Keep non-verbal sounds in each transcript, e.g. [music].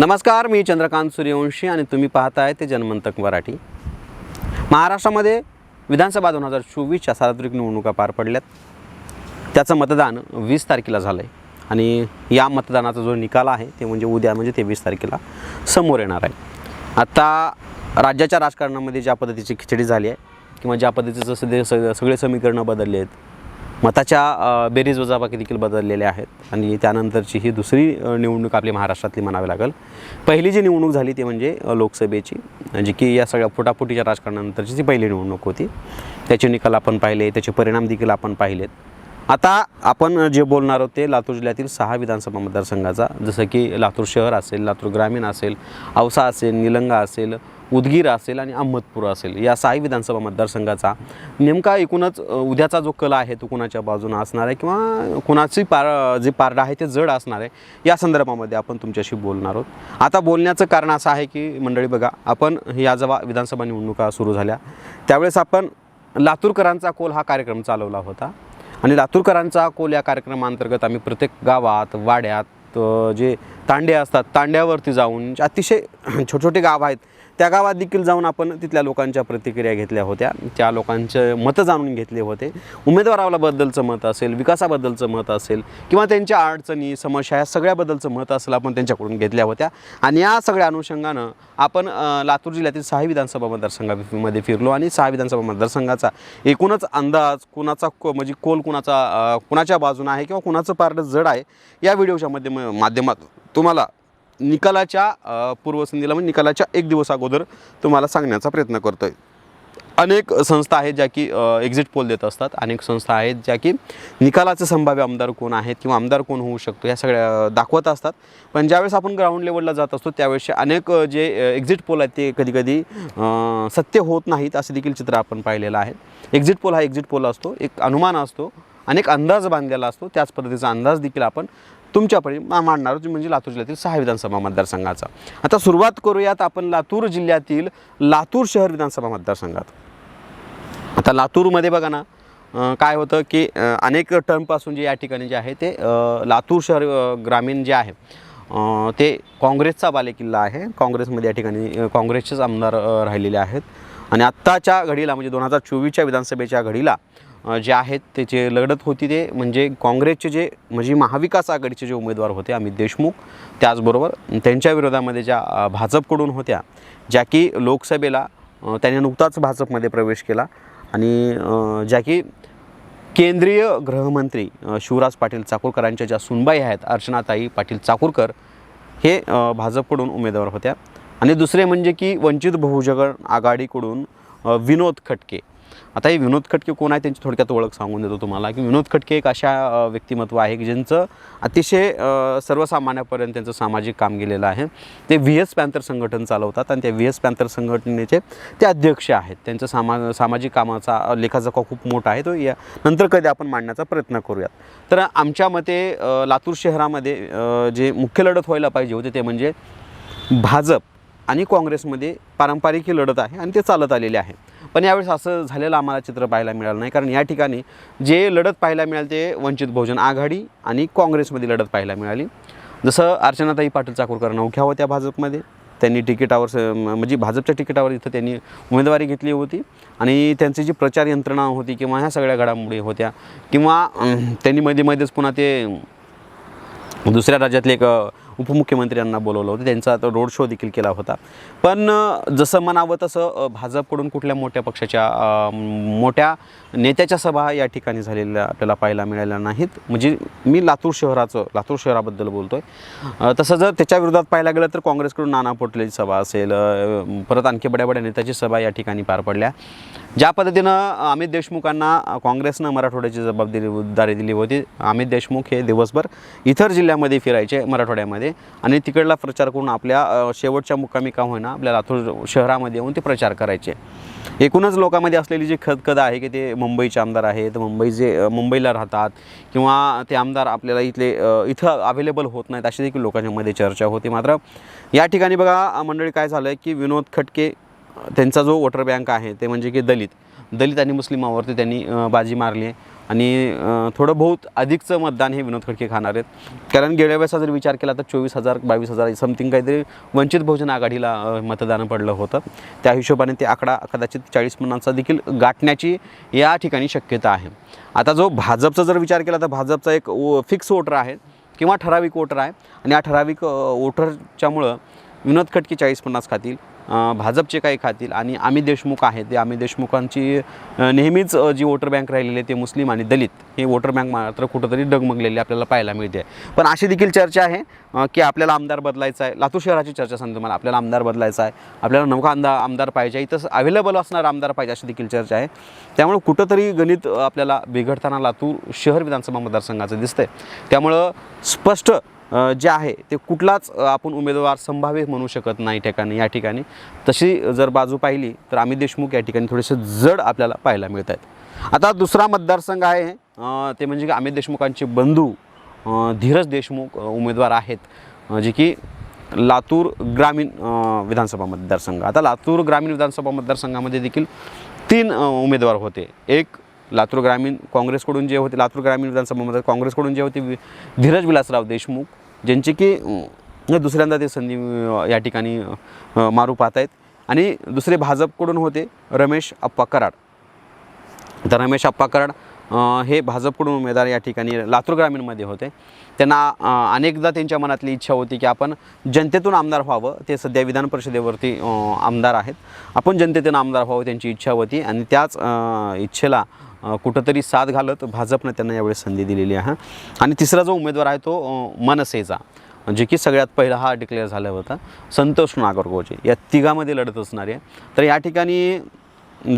नमस्कार मी चंद्रकांत सूर्यवंशी आणि तुम्ही पाहताय ते जनमंतक मराठी. महाराष्ट्रामध्ये विधानसभा दोन हजार चोवीसच्या सार्वत्रिक निवडणुका पार पडल्यात. त्याचं मतदान वीस तारखेला झालं आहे आणि या मतदानाचा जो निकाल आहे ते म्हणजे उद्या म्हणजे तेवीस तारखेला समोर येणार आहे. आता राज्याच्या राजकारणामध्ये ज्या पद्धतीची खिचडी झाली आहे किंवा ज्या पद्धतीचं सध्या सगळे समीकरणं बदलले आहेत मताच्या अ, बेरीज वजाबाकी देखील बदललेल्या आहेत. आणि त्यानंतरची ही दुसरी निवडणूक आपली महाराष्ट्रातली म्हणावी लागेल. पहिली जी निवडणूक झाली ती म्हणजे लोकसभेची. जी की या सगळ्या फुटाफुटीच्या राजकारणानंतरची ती पहिली निवडणूक होती. त्याचे निकाल आपण पाहिले त्याचे परिणाम देखील आपण पाहिलेत. आता आपण जे बोलणार आहोत ते लातूर जिल्ह्यातील सहा विधानसभा मतदारसंघाचा. जसं की लातूर शहर असेल लातूर ग्रामीण असेल औसा असेल निलंगा असेल उदगीर असेल आणि अहमदपूर असेल या साई विधानसभा मतदारसंघाचा नेमका एकूणच उद्याचा जो कला आहे तो कुणाच्या बाजूने असणार आहे किंवा कुणाची पार जे पारडा आहे ते जड असणार आहे या संदर्भामध्ये आपण तुमच्याशी बोलणार आहोत. आता बोलण्याचं कारण असं आहे की मंडळी बघा आपण या जेव्हा विधानसभा निवडणुका सुरू झाल्या त्यावेळेस आपण लातूरकरांचा कोल हा कार्यक्रम चालवला होता. आणि लातूरकरांचा कोल या कार्यक्रमांतर्गत आम्ही प्रत्येक गावात वाड्यात जे तांडे असतात तांड्यावरती जाऊन अतिशय छोटे छोटे गाव आहेत त्या गावात देखील जाऊन आपण तिथल्या लोकांच्या प्रतिक्रिया घेतल्या होत्या. त्या लोकांचे मतं जाणून घेतले होते. उमेदवाराबद्दलचं मत असेल विकासाबद्दलचं मत असेल किंवा त्यांच्या अडचणी समस्या या सगळ्याबद्दलचं मत असेल आपण त्यांच्याकडून घेतल्या होत्या. आणि या सगळ्या अनुषंगानं आपण लातूर जिल्ह्यातील सहा विधानसभा मतदारसंघामध्ये फिरलो आणि सहा विधानसभा मतदारसंघाचा एकूणच अंदाज कुणाचा को म्हणजे कोल कुणाचा कुणाच्या बाजूनं आहे किंवा कुणाचं पारडं जड आहे या व्हिडिओच्या माध्यम माध्यमात तुम्हाला निकालाच्या पूर्वसंधीला म्हणजे निकालाच्या एक दिवस अगोदर तुम्हाला सांगण्याचा प्रयत्न करतो आहे अनेक संस्था आहेत ज्या की एक्झिट पोल देत असतात. अनेक संस्था आहेत ज्या की निकालाचे संभाव्य आमदार कोण आहेत किंवा आमदार कोण होऊ शकतो या सगळ्या दाखवत असतात. पण ज्यावेळेस आपण ग्राउंड लेवलला जात असतो त्यावेळेस अनेक जे एक्झिट पोल आहेत ते कधीकधी सत्य होत नाहीत असे देखील चित्र आपण पाहिलेलं आहे. एक्झिट पोल हा एक्झिट पोल असतो. एक अनुमान असतो. अनेक अंदाज बांधलेला असतो. त्याच पद्धतीचा अंदाज देखील आपण तुमच्यापर्यंत मा- मांडणार म्हणजे लातूर जिल्ह्यातील सहा विधानसभा मतदारसंघाचा. आता सुरुवात करूयात आपण लातूर जिल्ह्यातील लातूर शहर विधानसभा मतदारसंघात. आता लातूरमध्ये बघा ना काय होतं की अनेक टर्मपासून जे या ठिकाणी जे आहे ते लातूर शहर ग्रामीण जे आहे ते काँग्रेसचा बालेकिल्ला आहे. काँग्रेसमध्ये या ठिकाणी काँग्रेसचेच आमदार राहिलेले आहेत. आणि आत्ताच्या घडीला म्हणजे दोन हजार चोवीसच्या विधानसभेच्या घडीला जे आहेत त्याचे लढत होती ते म्हणजे काँग्रेसचे जे म्हणजे महाविकास आघाडीचे जे उमेदवार होते अमित देशमुख त्याचबरोबर त्यांच्या विरोधामध्ये ज्या भाजपकडून होत्या ज्या की लोकसभेला त्याने नुकताच भाजपमध्ये प्रवेश केला आणि ज्या की केंद्रीय गृहमंत्री शिवराज पाटील चाकूरकरांच्या ज्या सुनबाई आहेत अर्चनाताई पाटील चाकूरकर हे भाजपकडून उमेदवार होत्या. आणि दुसरे म्हणजे की वंचित बहुजन आघाडीकडून विनोद खटके आता हे विनोद खटके कोण आहे त्यांची थोडक्यात ओळख सांगून देतो तुम्हाला की विनोद खटके एक अशा व्यक्तिमत्व आहे की ज्यांचं अतिशय सर्वसामान्यापर्यंत त्यांचं सामाजिक काम गेलेलं आहे. ते व्ही एस पॅन्थर संघटन चालवतात आणि त्या व्ही एस पॅन्थर संघटनेचे ते अध्यक्ष आहेत. त्यांचं सामा सामाजिक कामाचा अ, लेखाजोखा खूप मोठा आहे तो. या नंतर कधी आपण मांडण्याचा प्रयत्न करूयात. तर आमच्या मते लातूर शहरामध्ये जे मुख्य लढत व्हायला पाहिजे होते ते म्हणजे भाजप आणि काँग्रेसमध्ये पारंपरिक ही लढत आहे आणि ते चालत आलेले आहे. पण यावेळेस असं झालेलं आम्हाला चित्र पाहायला मिळालं नाही. कारण या ठिकाणी जे लढत पाहायला मिळाली ते वंचित बहुजन आघाडी आणि काँग्रेसमध्ये लढत पाहायला मिळाली. जसं अर्चनाताई पाटील चाकूरकर नवख्या होत्या भाजपमध्ये. त्यांनी तिकिटावर स म्हणजे भाजपच्या तिकिटावर इथं त्यांनी उमेदवारी घेतली होती. आणि त्यांची जी प्रचार यंत्रणा होती किंवा ह्या सगळ्या घडामोडी होत्या किंवा त्यांनी मध्ये मध्येच पुन्हा ते दुसऱ्या राज्यातले एक उपमुख्यमंत्र्यांना बोलवलं होतं. त्यांचा आता रोड शो देखील केला होता. पण जसं म्हणावं तसं भाजपकडून कुठल्या मोठ्या पक्षाच्या मोठ्या नेत्याच्या सभा या ठिकाणी झालेल्या आपल्याला पाहायला मिळाल्या नाहीत. म्हणजे मी लातूर शहराचं लातूर शहराबद्दल बोलतो आहे तसं जर त्याच्या विरोधात पाहायला गेलं तर काँग्रेसकडून नाना पोटलेची सभा असेल परत आणखी बड्या बड्या नेत्याची सभा या ठिकाणी पार पडल्या. ज्या पद्धतीनं अमित देशमुखांना काँग्रेसनं मराठवाड्याची जबाबदारी दिली होती अमित देशमुख हे दिवसभर इतर जिल्ह्यामध्ये फिरायचे मराठवाड्यामध्ये. आणि तिकडला प्रचार करून आपल्या शेवटच्या मुक्कामी का होईना आपल्या लातूर शहरामध्ये येऊन ते प्रचार करायचे. एकूणच लोकांमध्ये असलेली जी खदखद आहे की ते मुंबईचे आमदार आहेत मुंबई जे मुंबईला राहतात किंवा ते आमदार आपल्याला इथले इथं अवेलेबल होत नाहीत अशी देखील लोकांच्यामध्ये चर्चा होती. मात्र या ठिकाणी बघा मंडळी काय झालं आहे की विनोद खटके त्यांचा जो वोटर बँक आहे ते म्हणजे की दलित. दलित आणि मुस्लिमावरती त्यांनी बाजी मारली आहे. आणि थोडं बहुत अधिकचं मतदान हे विनोद खडके खाणार आहेत. कारण गेल्या वेळेस जर विचार केला तर चोवीस हजार बावीस हजार समथिंग काहीतरी वंचित बहुजन आघाडीला मतदान पडलं होतं. त्या हिशोबाने ते आकडा कदाचित चाळीस पन्नासचा देखील गाठण्याची या ठिकाणी शक्यता आहे. आता जो भाजपचा जर विचार केला तर भाजपचा एक फिक्स वोटर आहे किंवा ठराविक वोटर आहे. आणि या ठराविक वोटरच्यामुळं विनोद खटके चाळीस पन्नास खातील. भाजपचे काही खातील आणि आम्ही देशमुख आहे ते आम्ही देशमुखांची नेहमीच जी वोटर बँक राहिलेली आहे ते मुस्लिम आणि दलित हे वोटर बँक मात्र कुठंतरी डगमगलेली आपल्याला पाहायला मिळते. पण अशी देखील चर्चा आहे की आपल्याला आमदार बदलायचा आहे. लातूर शहराची चर्चा सांगतो मला आपल्याला आमदार बदलायचा आहे. आपल्याला नवका आमदार आमदार पाहिजे इथं अवेलेबल असणारा आमदार पाहिजे अशी देखील चर्चा आहे. त्यामुळे कुठंतरी गणित आपल्याला बिघडताना लातूर शहर विधानसभा मतदारसंघाचं दिसतंय. त्यामुळं स्पष्ट जे आहे ते कुठलाच आपण उमेदवार संभाव्य म्हणू शकत नाही ठिकाणी या ठिकाणी. तशी जर बाजू पाहिली तर आम्ही देशमुख या ठिकाणी थोडेसे जड आपल्याला पाहायला मिळत आहेत आता दुसरा मतदारसंघ आहे ते म्हणजे की अमित देशमुखांचे बंधू धीरज देशमुख उमेदवार आहेत जे की लातूर ग्रामीण विधानसभा मतदारसंघ. आता लातूर ग्रामीण विधानसभा मतदारसंघामध्ये देखील तीन उमेदवार होते. एक लातूर ग्रामीण काँग्रेसकडून जे होते लातूर ग्रामीण विधानसभामध्ये काँग्रेसकडून जे होते धीरज विलासराव देशमुख ज्यांचे की दुसऱ्यांदा ते संधी या ठिकाणी मारू पाहत आहेत. आणि दुसरे भाजपकडून होते रमेश अप्पा कराड. तर रमेश अप्पा कराड हे भाजपकडून उमेदवार या ठिकाणी लातूर ग्रामीणमध्ये होते. त्यांना अनेकदा त्यांच्या मनातली इच्छा होती की आपण जनतेतून आमदार व्हावं. ते सध्या विधान परिषदेवरती आमदार आहेत. आपण जनतेतून आमदार व्हावं त्यांची इच्छा होती. आणि त्याच इच्छेला कुठंतरी साथ घालत भाजपनं त्यांना यावेळेस संधी दिलेली आहे. आणि तिसरा जो उमेदवार आहे तो मनसेचा जे की सगळ्यात पहिला हा डिक्लेअर झाला होता संतोष नागरगोजे. या तिघामध्ये लढत असणारे. तर या ठिकाणी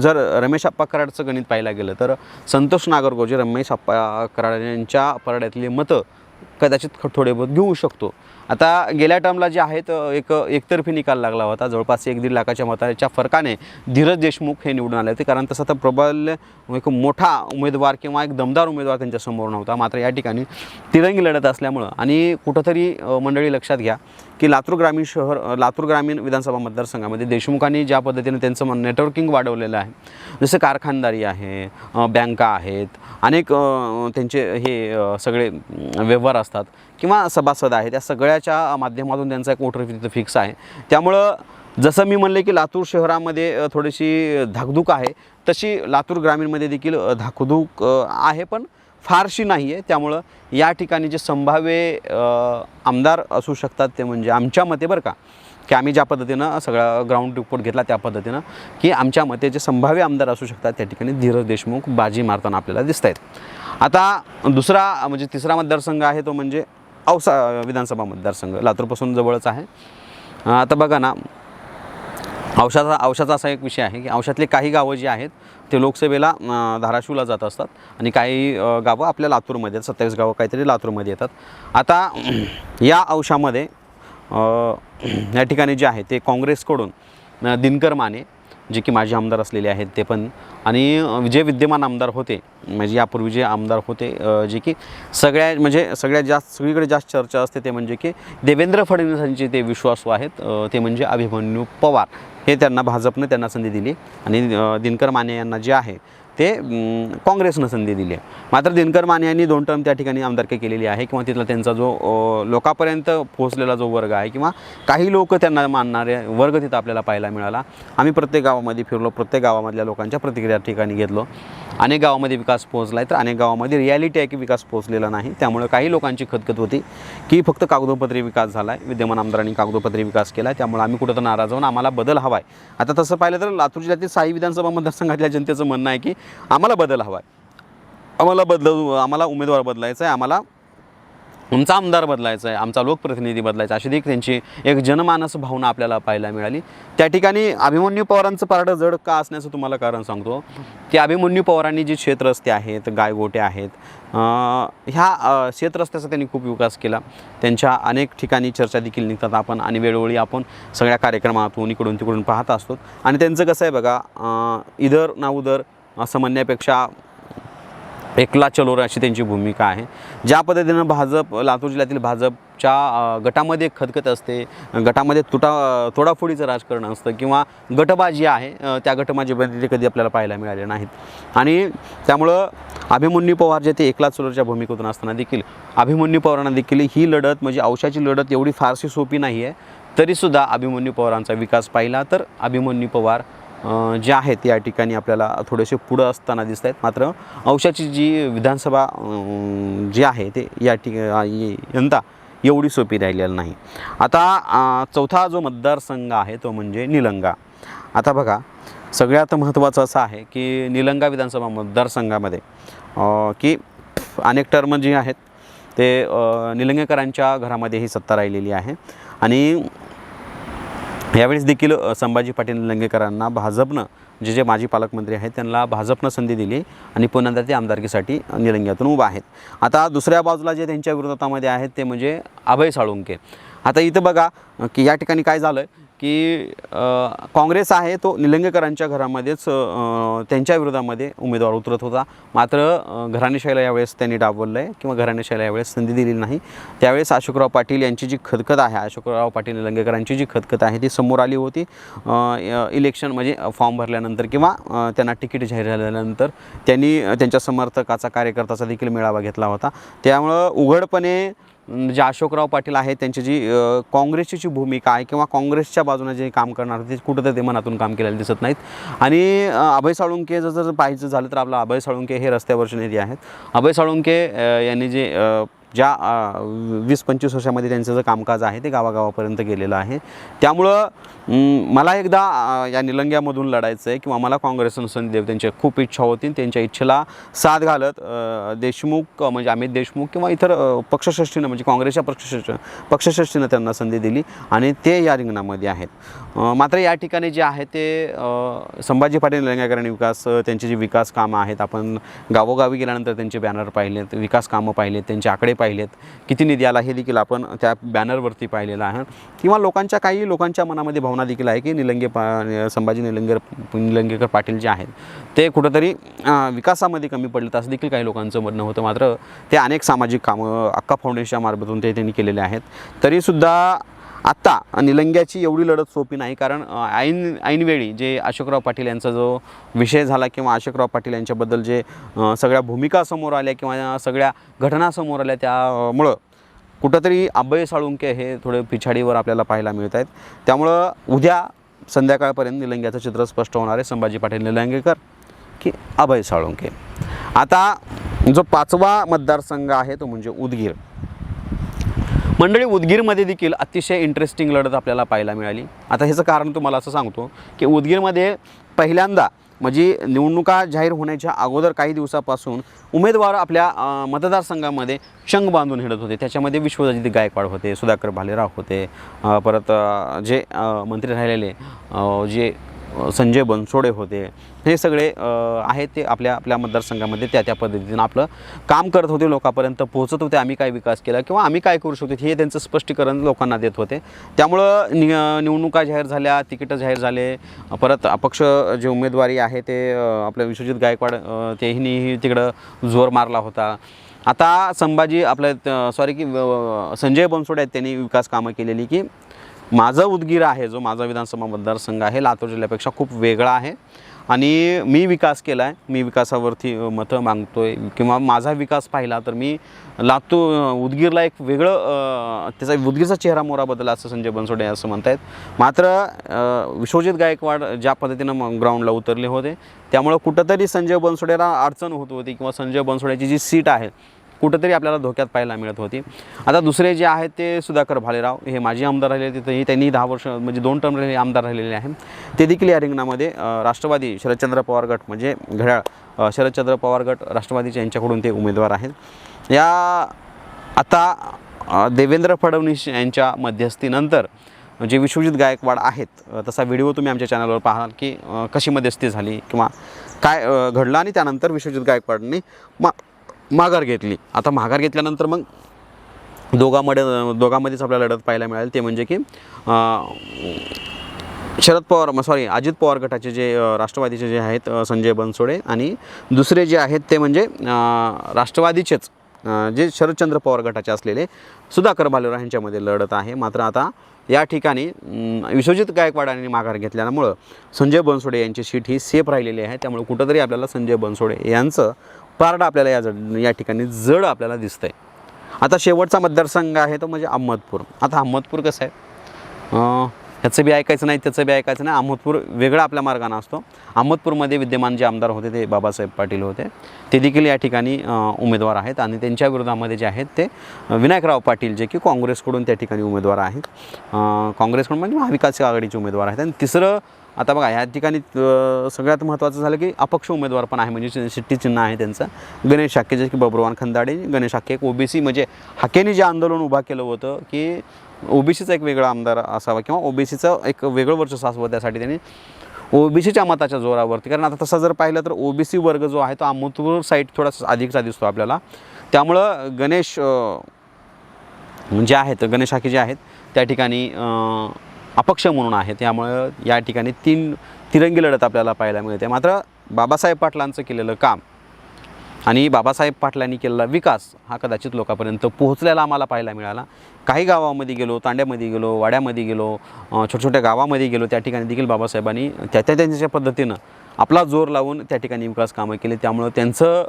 जर रमेश अप्पा कराडचं गणित पाहायला गेलं तर संतोष नागरगोजे रमेश अप्पा कराड यांच्या पराड्यातली मतं कदाचित थोडे बहुत घेऊ शकतो. आता गेल्या टर्मला जे आहेत एक एकतर्फी निकाल लागला होता. जवळपास एक दीड लाखाच्या मताच्या फरकाने धीरज देशमुख हे निवडून आले होते. कारण तसं तर प्रबल एक मोठा उमेदवार किंवा एक दमदार उमेदवार त्यांच्यासमोर नव्हता. मात्र या ठिकाणी तिरंगी लढत असल्यामुळं आणि कुठंतरी मंडळी लक्षात घ्या की लातूर ग्रामीण शहर लातूर ग्रामीण विधानसभा मतदारसंघामध्ये देशमुखांनी ज्या पद्धतीने त्यांचं नेटवर्किंग वाढवलेलं आहे जसं कारखानदारी आहे बँका आहेत अनेक त्यांचे हे सगळे व्यवहार असतात किंवा सभासद आहेत या सगळ्या सगळ्याच्या माध्यमातून त्यांचा एक वोटर तिथं फिक्स आहे. त्यामुळं जसं मी म्हणले की लातूर शहरामध्ये थोडीशी धाकधूक आहे तशी लातूर ग्रामीणमध्ये देखील धाकधूक आहे पण फारशी नाही आहे त्यामुळं या ठिकाणी जे संभाव्य आमदार असू शकतात ते म्हणजे आमच्या मते बरं का की आम्ही ज्या पद्धतीनं सगळा ग्राउंड रिपोर्ट घेतला त्या पद्धतीनं की आमच्या मते जे संभाव्य आमदार असू शकतात त्या ठिकाणी धीरज देशमुख बाजी मारताना आपल्याला दिसत आहेत आता दुसरा म्हणजे तिसरा मतदारसंघ आहे तो म्हणजे औसा विधानसभा मतदारसंघ लातूरपासून जवळच आहे. आता बघा ना औषाचा औषाचा असा एक विषय आहे की औषातले काही गावं जी आहेत ते लोकसभेला धाराशिवला जात असतात आणि काही गावं आपल्या लातूरमध्ये आहेत सत्तावीस गावं काहीतरी लातूरमध्ये येतात. आता [clears throat] या औषामध्ये [clears throat] या ठिकाणी जे आहे ते काँग्रेसकडून दिनकर माने जे की माजी आमदार असलेले आहेत ते पण. आणि जे विद्यमान आमदार होते म्हणजे यापूर्वी जे आमदार होते जे की सगळ्या म्हणजे सगळ्यात जास्त सगळीकडे जास्त चर्चा असते ते म्हणजे की देवेंद्र फडणवीसांचे ते विश्वासू आहेत ते म्हणजे अभिमन्यू पवार. हे त्यांना भाजपनं त्यांना संधी दिली. आणि दिनकर माने यांना जे आहे ते काँग्रेसनं संधी दिली आहे. मात्र दिनकर माने यांनी दोन टर्म त्या ठिकाणी आमदारकी केलेली आहे किंवा तिथला त्यांचा जो लोकापर्यंत लोकांपर्यंत पोहोचलेला जो वर्ग आहे किंवा काही लोक त्यांना मानणारे वर्ग तिथं आपल्याला पाहायला मिळाला. आम्ही प्रत्येक गावामध्ये फिरलो प्रत्येक गावामधल्या लोकांच्या प्रतिक्रिया ठिकाणी घेतलो. अनेक गावामध्ये विकास पोहोचला आहे तर अनेक गावामध्ये रियालिटी आहे की विकास पोहोचलेला नाही. त्यामुळे काही लोकांची खतखत होती की फक्त कागदोपत्री विकास झाला आहे विद्यमान आमदारांनी कागदोपत्री विकास केला आहे त्यामुळे आम्ही कुठं तर नाराज होऊन आम्हाला बदल हवा आहे आता तसं पाहिलं तर लातूर जिल्ह्यातील साई विधानसभा मतदारसंघातल्या जनतेचं म्हणणं आहे की आम्हाला बदल हवा आहे आम्हाला बदल आम्हाला उमेदवार बदलायचा आहे. आम्हाला आमचा आमदार बदलायचा आहे आमचा लोकप्रतिनिधी बदलायचा अशी देखील त्यांची एक जनमानस भावना आपल्याला पाहायला मिळाली. त्या ठिकाणी अभिमन्यू पवारांचं पारडं जड का असण्याचं तुम्हाला कारण सांगतो. की अभिमन्यू पवारांनी जी शेतरस्ते आहेत गायगोटे आहेत ह्या अं, शेतरस्त्याचा त्यांनी खूप विकास केला. त्यांच्या अनेक ठिकाणी चर्चा देखील निघतात आपण आणि वेळोवेळी आपण सगळ्या कार्यक्रमातून इकडून तिकडून पाहत असतो. आणि त्यांचं कसं आहे बघा इधर ना उधर असं म्हणण्यापेक्षा एकला चलोर अशी त्यांची भूमिका आहे. ज्या पद्धतीनं भाजप लातूर जिल्ह्यातील भाजपच्या गटामध्ये खदखत असते गटामध्ये तुटा तोडाफोडीचं राजकारण असतं किंवा गटबाजी आहे त्या गटबाजीमध्ये ते कधी आपल्याला पाहायला मिळाले नाहीत. आणि त्यामुळं अभिमन्यू पवार जे ते एकलाच चलोरच्या भूमिकेतून असताना देखील अभिमन्यू पवारांना देखील ही लढत म्हणजे औषाची लढत एवढी फारशी सोपी नाही आहे तरीसुद्धा अभिमन्यू पवारांचा विकास पाहिला तर अभिमन्यू पवार जे आहेत या ठिकाणी आपल्याला थोडेसे पुढं असताना दिसत आहेत. मात्र अंशाची जी विधानसभा जी आहे ते या ठिकाणी यंदा एवढी सोपी राहिलेली नाही. आता चौथा जो मतदारसंघ आहे तो म्हणजे निलंगा. आता बघा सगळ्यात महत्त्वाचं असं आहे की निलंगा विधानसभा मतदारसंघामध्ये की अनेक टर्म जे आहेत ते निलंगेकरांच्या घरामध्ये ही सत्ता राहिलेली आहे. आणि यावेळेस देखील संभाजी पाटील निलंगेकरांना भाजपनं जे जे माजी पालकमंत्री आहेत त्यांना भाजपनं संधी दिली आणि पुन्हा ते आमदारकीसाठी निलंग्यातून उभा आहेत. आता दुसऱ्या बाजूला जे त्यांच्या विरोधामध्ये आहेत ते म्हणजे अभय साळुंके आता इथं बघा की या ठिकाणी काय झालं आहे की काँग्रेस आहे तो निलंगेकरांच्या घरामध्येच त्यांच्या विरोधामध्ये उमेदवार उतरत होता. मात्र घराणेशाहीला यावेळेस त्यांनी डावललं आहे किंवा घराणेशाहीला यावेळेस संधी दिलेली नाही. त्यावेळेस अशोकराव पाटील यांची जी खदखत आहे अशोकराव पाटील निलंगेकरांची जी खदखत आहे ती समोर आली होती. इलेक्शन म्हणजे फॉर्म भरल्यानंतर किंवा त्यांना तिकीट जाहीर झाल्यानंतर त्यांनी त्यांच्या समर्थकाचा कार्यकर्त्याचा देखील मेळावा घेतला होता. त्यामुळं उघडपणे जे अशोकराव पाटील आहेत त्यांची जी काँग्रेसची जी भूमिका आहे किंवा काँग्रेसच्या बाजूने जे काम करणार ते कुठं ते मनातून काम केलेलं दिसत नाहीत. आणि अभय साळुंके जर जर पाहायचं झालं तर आपला अभय साळुंके हे रस्त्यावरचे नेते आहेत. अभय साळुंके यांनी जे ज्या वीस पंचवीस वर्षामध्ये त्यांचं जे कामकाज आहे ते गावागावापर्यंत गेलेलं आहे. त्यामुळं मला एकदा या निलंग्यामधून लढायचं आहे किंवा मला काँग्रेसनं संधी देव त्यांच्या खूप इच्छा होती त्यांच्या इच्छेला साथ घालत देशमुख म्हणजे अमित देशमुख किंवा इतर अ, पक्षश्रेष्ठीनं म्हणजे काँग्रेसच्या पक्षश्रेष्ठ पक्षश्रेष्ठीनं त्यांना संधी दिली आणि ते या रिंगणामध्ये आहेत. मात्र या ठिकाणी जे आहे ते संभाजी पाटील निलंग्याकरण विकास त्यांचे जे विकास कामं आहेत आपण गावोगावी गेल्यानंतर त्यांचे बॅनर पाहिलेत विकास कामं पाहिलेत त्यांचे आकडे पाहिलेत. किती निधी आला हे देखील आपण त्या बॅनरवरती पाहिलेलं आहे. किंवा लोकांच्या काही लोकांच्या मनामध्ये भावना देखील आहे की निलंगे पा संभाजी निलंगेर निलंगेकर पाटील जे आहेत ते कुठंतरी विकासामध्ये कमी पडलेत असं देखील काही लोकांचं म्हणणं होतं. मात्र ते अनेक सामाजिक कामं अक्का फाउंडेशनच्या मार्फतून ते त्यांनी केलेले आहेत. तरीसुद्धा आत्ता निलंग्याची एवढी लढत सोपी नाही कारण ऐन ऐनवेळी जे अशोकराव पाटील यांचा जो विषय झाला किंवा अशोकराव पाटील यांच्याबद्दल जे सगळ्या भूमिका समोर आल्या किंवा सगळ्या घटना समोर आल्या त्यामुळं कुठंतरी अभय साळुंके हे थोडे पिछाडीवर आपल्याला पाहायला मिळत आहेत त्यामुळं उद्या संध्याकाळपर्यंत निलंग्याचं चित्र स्पष्ट होणार आहे. संभाजी पाटील निलंगेकर की अभय साळुंके. आता जो पाचवा मतदारसंघ आहे तो म्हणजे उदगीर. मंडळी उदगीरमध्ये देखील अतिशय इंटरेस्टिंग लढत आपल्याला पाहायला मिळाली. आता ह्याचं कारण तुम्हाला असं सांगतो की उदगीरमध्ये पहिल्यांदा म्हणजे निवडणुका जाहीर होण्याच्या अगोदर काही दिवसापासून उमेदवार आपल्या मतदारसंघामध्ये शंग बांधून हिंडत होते. त्याच्यामध्ये विश्वजित गायकवाड होते सुधाकर भालेराव होते परत जे मंत्री राहिलेले जे संजय बनसोडे होते. हे सगळे आहेत ते आपल्या आपल्या मतदारसंघामध्ये त्या त्या पद्धतीनं आपलं काम करत होते लोकांपर्यंत पोहोचत होते. आम्ही काय विकास केला किंवा आम्ही काय करू शकतो हे त्यांचं स्पष्टीकरण लोकांना देत होते. त्यामुळं नि निवडणुका जाहीर झाल्या तिकीटं जाहीर झाले. परत अपक्ष जे उमेदवारी आहे ते आपल्या आपलं विश्वजित गायकवाड अ, तेही तिकडं जोर मारला होता. आता संभाजी आपल्या सॉरी की संजय बनसोडे आहेत त्यांनी विकास कामं केलेली की माझं उदगीर आहे जो माझा विधानसभा मतदारसंघ आहे लातूर जिल्ह्यापेक्षा खूप वेगळा आहे. आणि मी विकास केला आहे मी विकासावरती मतं मागतो आहे किंवा माझा विकास पाहिला तर मी लातूर उदगीरला एक वेगळं त्याचा उदगीरचा चेहरा मोरा बदलला असं संजय बनसोडे असं म्हणतायत. मात्र विश्वजित गायकवाड ज्या पद्धतीनं ग्राउंडला उतरले होते त्यामुळं कुठंतरी संजय बनसोडेला अडचण होत होती किंवा संजय बनसोड्याची जी सीट आहे कुठंतरी आपल्याला धोक्यात पाहायला मिळत होती. आता दुसरे जे आहेत ते सुधाकर भालेराव हे माजी आमदार राहिले तिथेही त्यांनी दहा वर्ष म्हणजे दोन टर्म राहिले आमदार राहिलेले आहेत. ते देखील या रिंगणामध्ये राष्ट्रवादी शरदचंद्र पवार गट म्हणजे घड्याळ शरदचंद्र पवार गट राष्ट्रवादीचे यांच्याकडून ते उमेदवार आहेत. या आता देवेंद्र फडणवीस यांच्या मध्यस्थीनंतर जे विश्वजित गायकवाड आहेत तसा व्हिडिओ तुम्ही आमच्या चॅनलवर पाहाल की कशी मध्यस्थी झाली किंवा काय घडलं आणि त्यानंतर विश्वजित गायकवाडनी मा माघार घेतली. आता माघार घेतल्यानंतर मग दोघांमध्ये दोघांमध्येच आपल्याला लढत पाहायला मिळाली. ते म्हणजे की शरद पवार सॉरी अजित पवार गटाचे जे राष्ट्रवादीचे जे आहेत संजय बनसोडे आणि दुसरे जे आहेत ते म्हणजे राष्ट्रवादीचेच जे शरदचंद्र पवार गटाचे असलेले सुधाकर भालेराव यांच्यामध्ये लढत आहे. मात्र आता या ठिकाणी विश्वजित गायकवाड यांनी माघार घेतल्यामुळं संजय बनसोडे यांची सीट ही सेफ राहिलेली आहे. त्यामुळे कुठंतरी आपल्याला संजय बनसोडे यांचं पारडा आपल्याला या जड या ठिकाणी जड आपल्याला दिसतंय. आता शेवटचा मतदारसंघ आहे तो म्हणजे अहमदपूर. आता अहमदपूर कसं आहे? ह्याचं बी ऐकायचं नाही त्याचं बी ऐकायचं नाही. अहमदपूर वेगळा आपल्या मार्गाने असतो. अहमदपूरमध्ये विद्यमान जे आमदार होते ते बाबासाहेब पाटील होते. ते देखील या ठिकाणी उमेदवार आहेत आणि त्यांच्या विरोधामध्ये जे आहेत ते विनायकराव पाटील जे की काँग्रेसकडून त्या ठिकाणी उमेदवार आहेत. काँग्रेसकडून म्हणजे महाविकास आघाडीचे उमेदवार आहेत. आणि तिसरं आता बघा ह्या ठिकाणी सगळ्यात महत्त्वाचं झालं की अपक्ष उमेदवार पण आहे म्हणजे शिट्टी चिन्ह आहे त्यांचं. गणेश हाके जे की बबरुवान खंदाडे गणेश हाके एक ओबीसी म्हणजे हाकेने जे आंदोलन उभा केलं होतं की ओबीसीचा एक वेगळा आमदार असावा किंवा ओबीसीचं एक वेगळं वर्चस्व असावं त्यासाठी त्यांनी ओबीसीच्या मताच्या जोरावरती कारण आता तसं जर पाहिलं तर ओबीसी वर्ग जो आहे तो अमृतपूर साईड थोडासा अधिकचा दिसतो आपल्याला. त्यामुळं गणेश जे आहेत गणेश हाके जे आहेत त्या ठिकाणी अपक्ष म्हणून आहे त्यामुळं या ठिकाणी तीन तिरंगी लढत आपल्याला पाहायला मिळते. मात्र बाबासाहेब पाटलांचं केलेलं काम आणि बाबासाहेब पाटलांनी केलेला विकास हा कदाचित लोकांपर्यंत पोहोचलेला आम्हाला पाहायला मिळाला. काही गावामध्ये गेलो तांड्यामध्ये गेलो वाड्यामध्ये गेलो छोट्या छोट्या गावामध्ये गेलो त्या ठिकाणी देखील बाबासाहेबांनी त्या त्या त्यांच्या पद्धतीनं आपला जोर लावून त्या ठिकाणी विकास कामं केली. त्यामुळं त्यांचं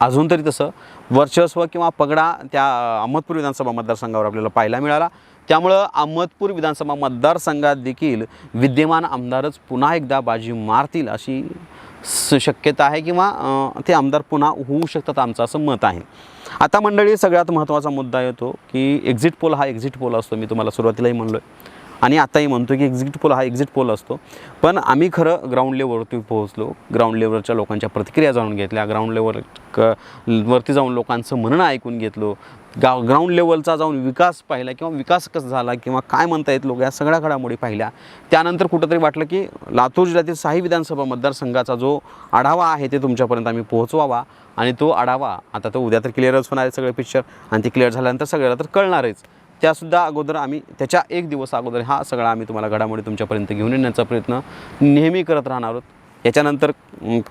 अजून तरी तसं वर्चस्व किंवा पगडा त्या अहमदपूर विधानसभा मतदारसंघावर आपल्याला पाहायला मिळाला. त्यामुळं अहमदपूर विधानसभा मतदारसंघात देखील विद्यमान आमदारच पुन्हा एकदा बाजी मारतील अशी स शक्यता आहे किंवा ते आमदार पुन्हा होऊ शकतात आमचं असं मत आहे. आता मंडळी सगळ्यात महत्त्वाचा मुद्दा येतो की एक्झिट पोल हा एक्झिट पोल असतो. मी तुम्हाला सुरुवातीलाही म्हणलो आहे आणि आताही म्हणतो की एक्झिट पोल हा एक्झिट पोल असतो. पण आम्ही खरं ग्राउंड लेवलवरती पोहोचलो. ग्राउंड लेवलच्या लोकांच्या प्रतिक्रिया जाणून घेतल्या. ग्राउंड लेवल क वरती जाऊन लोकांचं म्हणणं ऐकून घेतलो. गाव ग्राउंड लेवलचा जाऊन विकास पाहिला किंवा विकास कसा झाला किंवा काय म्हणता येत लोक या सगळ्या घडामोडी पाहिल्या. त्यानंतर कुठंतरी वाटलं की लातूर जिल्ह्यातील साही विधानसभा मतदारसंघाचा जो आढावा आहे ते तुमच्यापर्यंत आम्ही पोहोचवावा आणि तो आढावा आता तो उद्या तर क्लिअरच होणार आहे सगळे पिक्चर आणि ते क्लिअर झाल्यानंतर सगळ्याला तर कळणारच. त्यासुद्धा अगोदर आम्ही त्याच्या एक दिवस अगोदर हा सगळा आम्ही तुम्हाला घडामोडी तुमच्यापर्यंत घेऊन येण्याचा प्रयत्न नेहमी करत राहणार आहोत. याच्यानंतर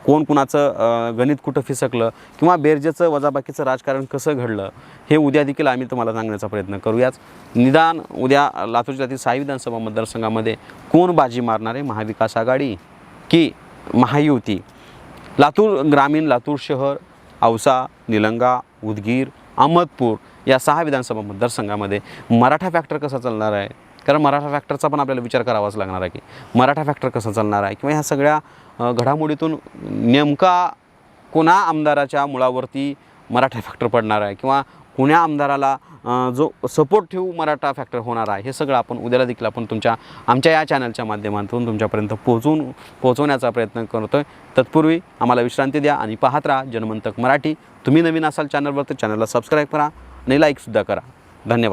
कोण कुणाचं गणित कुठं फिसकलं किंवा बेरजेचं वजाबाकीचं राजकारण कसं घडलं हे उद्या देखील आम्ही तुम्हाला सांगण्याचा प्रयत्न करूयाच निदान उद्या लातूर जिल्ह्यातील साई विधानसभा मतदारसंघामध्ये कोण बाजी मारणार आहे महाविकास आघाडी की महायुती? लातूर ग्रामीण लातूर शहर औसा निलंगा उदगीर अहमदपूर या सहा विधानसभा मतदारसंघामध्ये मराठा फॅक्टर कसा चालणार आहे? कारण मराठा फॅक्टरचा पण आपल्याला विचार करावाच लागणार आहे की मराठा फॅक्टर कसा चालणार आहे? किंवा ह्या सगळ्या घडामोडीतून नेमका कोणा आमदाराच्या मुळावरती मराठा फॅक्टर पडणार आहे? किंवा कुण्या आमदाराला जो सपोर्ट ठेवू मराठा फॅक्टर होणार आहे? हे सगळं आपण उद्याला देखील आपण तुमच्या आमच्या या चॅनलच्या माध्यमातून तुमच्यापर्यंत पोहोचवून पोहोचवण्याचा प्रयत्न करतो आहे तत्पूर्वी आम्हाला विश्रांती द्या आणि पाहत राहा जनमंतक मराठी. तुम्ही नवीन असाल चॅनलवर तर चॅनलला सबस्क्राईब करा आणि लाईकसुद्धा करा. धन्यवाद.